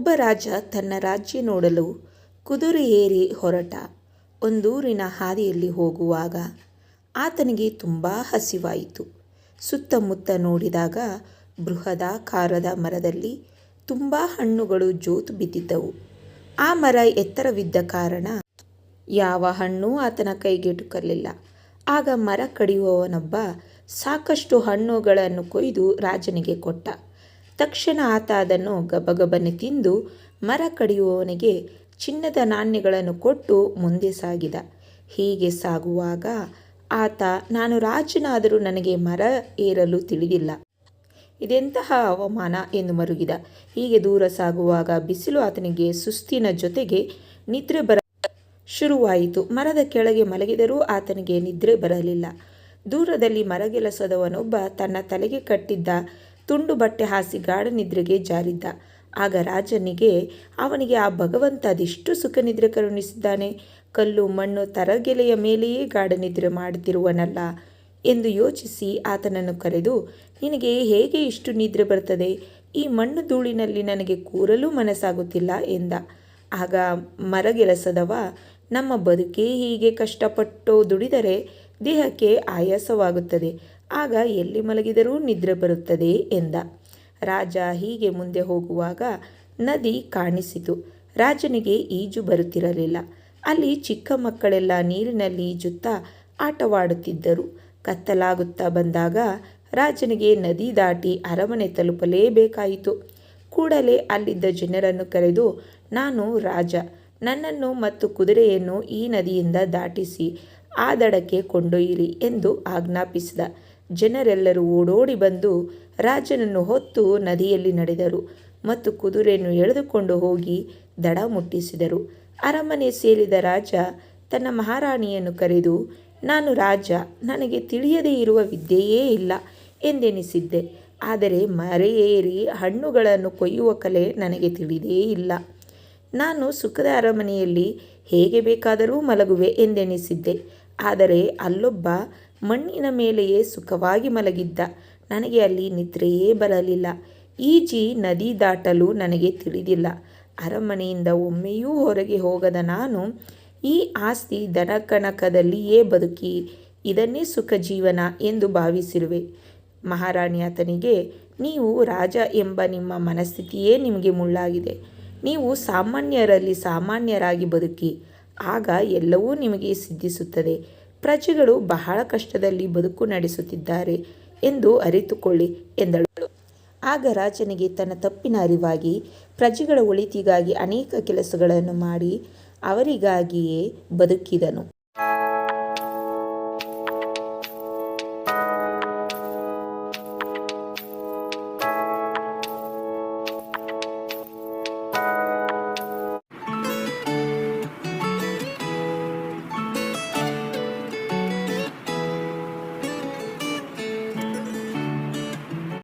ಒಬ್ಬ ರಾಜ ತನ್ನ ರಾಜ್ಯ ನೋಡಲು ಕುದುರೆ ಏರಿ ಹೊರಟ. ಒಂದೂರಿನ ಹಾದಿಯಲ್ಲಿ ಹೋಗುವಾಗ ಆತನಿಗೆ ತುಂಬ ಹಸಿವಾಯಿತು. ಸುತ್ತಮುತ್ತ ನೋಡಿದಾಗ ಬೃಹದಾಕಾರದ ಮರದಲ್ಲಿ ತುಂಬ ಹಣ್ಣುಗಳು ಜೋತು ಬಿದ್ದಿದ್ದವು. ಆ ಮರ ಎತ್ತರವಿದ್ದ ಕಾರಣ ಯಾವ ಹಣ್ಣು ಆತನ ಕೈಗೆಟುಕಲಿಲ್ಲ ಆಗ ಮರ ಕಡಿಯುವವನೊಬ್ಬ ಸಾಕಷ್ಟು ಹಣ್ಣುಗಳನ್ನು ಕೊಯ್ದು ರಾಜನಿಗೆ ಕೊಟ್ಟ. ತಕ್ಷಣ ಆತ ಅದನ್ನು ಗಬಗಬನೆ ತಿಂದು ಮರ ಕಡಿಯುವವನಿಗೆ ಚಿನ್ನದ ನಾಣ್ಯಗಳನ್ನು ಕೊಟ್ಟು ಮುಂದೆ ಸಾಗಿದ. ಹೀಗೆ ಸಾಗುವಾಗ ಆತ, ನಾನು ರಾಜನಾದರೂ ನನಗೆ ಮರ ಏರಲು ತಿಳಿದಿಲ್ಲ. ಇದೆಂತಹ ಅವಮಾನ? ಎಂದು ಮರುಗಿದ. ಹೀಗೆ ದೂರ ಸಾಗುವಾಗ ಬಿಸಿಲು ಆತನಿಗೆ ಸುಸ್ತಿನ ಜೊತೆಗೆ ನಿದ್ರೆ ಬರ ಶುರುವಾಯಿತು. ಮರದ ಕೆಳಗೆ ಮಲಗಿದರೂ ಆತನಿಗೆ ನಿದ್ರೆ ಬರಲಿಲ್ಲ. ದೂರದಲ್ಲಿ ಮರಗೆಲಸದವನೊಬ್ಬ ತನ್ನ ತಲೆಗೆ ಕಟ್ಟಿದ್ದ ತುಂಡು ಬಟ್ಟೆ ಹಾಸಿ ಗಾಢ ನಿದ್ರೆಗೆ ಜಾರಿದ್ದ. ಆಗ ರಾಜನಿಗೆ, ಅವನಿಗೆ ಆ ಭಗವಂತ ಅದೆಷ್ಟು ಸುಖ ನಿದ್ರೆ ಕರುಣಿಸಿದ್ದಾನೆ. ಕಲ್ಲು, ಮಣ್ಣು ತರಗೆಲೆಯ ಮೇಲೆಯೇ ಗಾಢ ನಿದ್ರೆ ಮಾಡುತ್ತಿರುವನಲ್ಲ ಎಂದು ಯೋಚಿಸಿ ಆತನನ್ನು ಕರೆದು, ನಿನಗೆ ಹೇಗೆ ಇಷ್ಟು ನಿದ್ರೆ ಬರ್ತದೆ? ಈ ಮಣ್ಣು ಧೂಳಿನಲ್ಲಿ ನನಗೆ ಕೂರಲು ಮನಸ್ಸಾಗುತ್ತಿಲ್ಲ ಎಂದ. ಆಗ ಮರಗೆಲಸದವ ನಮ್ಮ ಬದುಕೇ ಹೀಗೆ ಕಷ್ಟಪಟ್ಟು ದುಡಿದರೆ ದೇಹಕ್ಕೆ ಆಯಾಸವಾಗುತ್ತದೆ. ಆಗ ಎಲ್ಲಿ ಮಲಗಿದರೂ ನಿದ್ರೆ ಬರುತ್ತದೆ ಎಂದ. ರಾಜ ಹೀಗೆ ಮುಂದೆ ಹೋಗುವಾಗ ನದಿ ಕಾಣಿಸಿತು. ರಾಜನಿಗೆ ಈಜು ಬರುತ್ತಿರಲಿಲ್ಲ. ಅಲ್ಲಿ ಚಿಕ್ಕ ಮಕ್ಕಳೆಲ್ಲ ನೀರಿನಲ್ಲಿ ಈಜುತ್ತಾ ಆಟವಾಡುತ್ತಿದ್ದರು. ಕತ್ತಲಾಗುತ್ತಾ ಬಂದಾಗ ರಾಜನಿಗೆ ನದಿ ದಾಟಿ ಅರಮನೆ ತಲುಪಲೇಬೇಕಾಯಿತು. ಕೂಡಲೇ ಅಲ್ಲಿದ್ದ ಜನರನ್ನು ಕರೆದು, ನಾನು ರಾಜ. ನನ್ನನ್ನು ಮತ್ತು ಕುದುರೆಯನ್ನು ಈ ನದಿಯಿಂದ ದಾಟಿಸಿ, ಆ ದಡಕ್ಕೆ ಕೊಂಡೊಯ್ಯಿರಿ ಎಂದು ಆಜ್ಞಾಪಿಸಿದ. ಜನರೆಲ್ಲರೂ ಓಡೋಡಿ ಬಂದು ರಾಜನನ್ನು ಹೊತ್ತು ನದಿಯಲ್ಲಿ ನಡೆದರು ಮತ್ತು ಕುದುರೆಯನ್ನು ಎಳೆದುಕೊಂಡು ಹೋಗಿ ದಡ ಮುಟ್ಟಿಸಿದರು. ಅರಮನೆ ಸೇರಿದ ರಾಜ ತನ್ನ ಮಹಾರಾಣಿಯನ್ನು ಕರೆದು, ನಾನು ರಾಜ, ನನಗೆ ತಿಳಿಯದೇ ಇರುವ ವಿದ್ಯೆಯೇ ಇಲ್ಲ ಎಂದೆನಿಸಿದ್ದೆ. ಆದರೆ ಮರೆಯೇರಿ ಹಣ್ಣುಗಳನ್ನು ಕೊಯ್ಯುವ ಕಲೆ ನನಗೆ ತಿಳಿದೇ ಇಲ್ಲ. ನಾನು ಸುಖದ ಅರಮನೆಯಲ್ಲಿ ಹೇಗೆ ಬೇಕಾದರೂ ಮಲಗುವೆ ಎಂದೆನಿಸಿದ್ದೆ. ಆದರೆ ಅಲ್ಲೊಬ್ಬ ಮಣ್ಣಿನ ಮೇಲೆಯೇ ಸುಖವಾಗಿ ಮಲಗಿದ್ದ. ನನಗೆ ಅಲ್ಲಿ ನಿದ್ರೆಯೇ ಬರಲಿಲ್ಲ. ಈಜಿ ನದಿ ದಾಟಲು ನನಗೆ ತಿಳಿದಿಲ್ಲ. ಅರಮನೆಯಿಂದ ಒಮ್ಮೆಯೂ ಹೊರಗೆ ಹೋಗದ ನಾನು ಈ ಆಸ್ತಿ ದನಕನಕದಲ್ಲಿಯೇ ಬದುಕಿ ಇದನ್ನೇ ಸುಖ ಜೀವನ ಎಂದು ಭಾವಿಸಿರುವೆ. ಮಹಾರಾಣಿ ಆತನಿಗೆ, ನೀವು ರಾಜ ಎಂಬ ನಿಮ್ಮ ಮನಸ್ಥಿತಿಯೇ ನಿಮಗೆ ಮುಳ್ಳಾಗಿದೆ. ನೀವು ಸಾಮಾನ್ಯರಲ್ಲಿ ಸಾಮಾನ್ಯರಾಗಿ ಬದುಕಿ ಆಗ ಎಲ್ಲವೂ ನಿಮಗೆ ಸಿದ್ಧಿಸುತ್ತದೆ. ಪ್ರಜೆಗಳು ಬಹಳ ಕಷ್ಟದಲ್ಲಿ ಬದುಕು ನಡೆಸುತ್ತಿದ್ದಾರೆ ಎಂದು ಅರಿತುಕೊಳ್ಳಿ, ಎಂದಳು. ಆಗ ರಾಜನಿಗೆ ತನ್ನ ತಪ್ಪಿನ ಅರಿವಾಗಿ ಪ್ರಜೆಗಳ ಒಳಿತಿಗಾಗಿ ಅನೇಕ ಕೆಲಸಗಳನ್ನು ಮಾಡಿ ಅವರಿಗಾಗಿಯೇ ಬದುಕಿದನು.